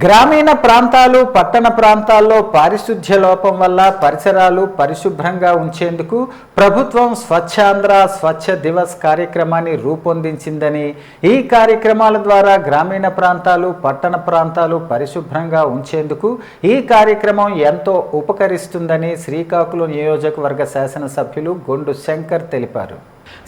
గ్రామీణ ప్రాంతాలు పట్టణ ప్రాంతాల్లో పారిశుధ్య లోపం వల్ల పరిసరాలు పరిశుభ్రంగా ఉంచేందుకు ప్రభుత్వం స్వచ్ఛాంధ్ర స్వచ్ఛ దివస్ కార్యక్రమాన్ని రూపొందించిందని ఈ కార్యక్రమాల ద్వారా గ్రామీణ ప్రాంతాలు పట్టణ ప్రాంతాలు పరిశుభ్రంగా ఉంచేందుకు ఈ కార్యక్రమం ఎంతో ఉపకరిస్తుందని శ్రీకాకుళం నియోజకవర్గ శాసనసభ్యులు గొండు శంకర్ తెలిపారు.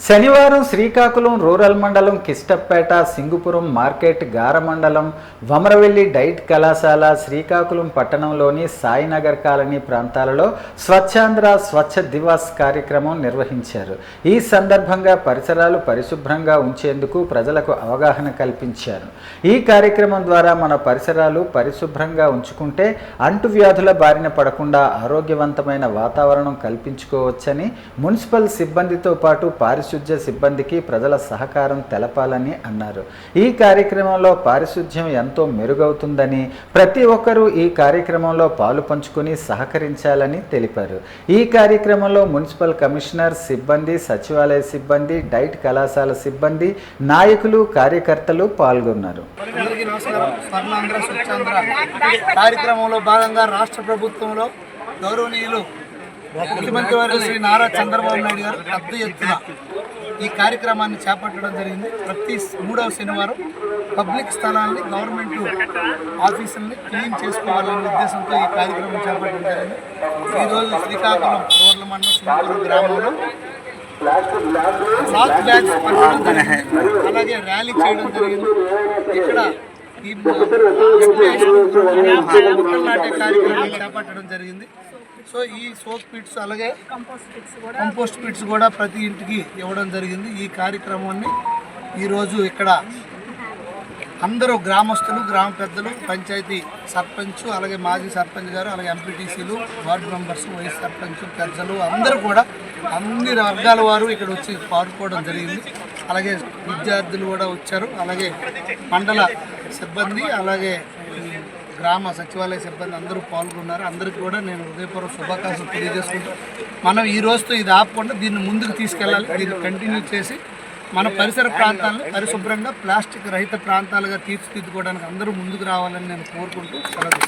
శనివారం శ్రీకాకుళం రూరల్ మండలం కిష్టపేట సింగుపురం మార్కెట్ గార మండలం వమరవెల్లి డైట్ కళాశాల శ్రీకాకుళం పట్టణంలోని సాయినగర్ కాలనీ ప్రాంతాలలో స్వచ్ఛాంధ్ర స్వచ్ఛ దివాస్ కార్యక్రమం నిర్వహించారు. ఈ సందర్భంగా పరిసరాలు పరిశుభ్రంగా ఉంచేందుకు ప్రజలకు అవగాహన కల్పించారు. ఈ కార్యక్రమం ద్వారా మన పరిసరాలు పరిశుభ్రంగా ఉంచుకుంటే అంటువ్యాధుల బారిన పడకుండా ఆరోగ్యవంతమైన వాతావరణం కల్పించుకోవచ్చని మున్సిపల్ సిబ్బందితో పాటు పారిశుధ్య సిబ్బందికి ప్రజల సహకారం తెలపాలని అన్నారు. ఈ కార్యక్రమంలో పారిశుధ్యం ఎంతో మెరుగవుతుందని ప్రతి ఒక్కరూ ఈ కార్యక్రమంలో పాలు పంచుకుని సహకరించాలని తెలిపారు. ఈ కార్యక్రమంలో మున్సిపల్ కమిషనర్ సిబ్బంది సచివాలయ సిబ్బంది డైట్ కళాశాల సిబ్బంది నాయకులు కార్యకర్తలు పాల్గొన్నారు. కార్యక్రమంలో భాగంగా రాష్ట్ర ప్రభుత్వంలో గౌరవనీయులు ముఖ్యమంత్రి వారు శ్రీ నారా చంద్రబాబు నాయుడు గారు పెద్ద ఎత్తున ఈ కార్యక్రమాన్ని చేపట్టడం జరిగింది. ప్రతి మూడవ శనివారం పబ్లిక్ స్థలాన్ని గవర్నమెంట్ ఆఫీసుల్ని క్లీన్ చేసుకోవాలనే ఉద్దేశంతో ఈ కార్యక్రమం చేపట్టడం జరిగింది. ఈరోజు శ్రీకాకుళం రోడ్ల మండలం శ్రీకాకుళం గ్రామంలో సాత్ బ్యాగ్స్ పట్టడం జరిగింది. అలాగే ర్యాలీ చేయడం జరిగింది. ఇక్కడ ఈ నాటే కార్యక్రమం చేపట్టడం జరిగింది. సో ఈ సోప్ పిట్స్ అలాగే కంపోస్ట్ పిట్స్ కూడా ప్రతి ఇంటికి ఇవ్వడం జరిగింది. ఈ కార్యక్రమాన్ని ఈరోజు ఇక్కడ అందరూ గ్రామస్తులు గ్రామ పెద్దలు పంచాయతీ సర్పంచ్ అలాగే మాజీ సర్పంచ్ గారు అలాగే ఎంపీటీసీలు వార్డు మెంబర్స్ వైస్ సర్పంచ్ పెద్దలు అందరూ కూడా అన్ని వర్గాల వారు ఇక్కడ వచ్చి పాల్గొనడం జరిగింది. అలాగే విద్యార్థులు కూడా వచ్చారు. అలాగే మండల సిబ్బంది అలాగే గ్రామ సచివాలయ సిబ్బంది అందరూ పాల్గొన్నారు. అందరికీ కూడా నేను హృదయపూర్వక శుభాకాంక్షలు తెలియజేసుకుంటూ మనం ఈ రోజుతో ఇది ఆపకుండా దీన్ని ముందుకు తీసుకెళ్ళాలి. దీన్ని కంటిన్యూ చేసి మన పరిసర ప్రాంతాలను పరిశుభ్రంగా ప్లాస్టిక్ రహిత ప్రాంతాలుగా తీర్చిదిద్దుకోవడానికి అందరూ ముందుకు రావాలని నేను కోరుకుంటూ సెలవు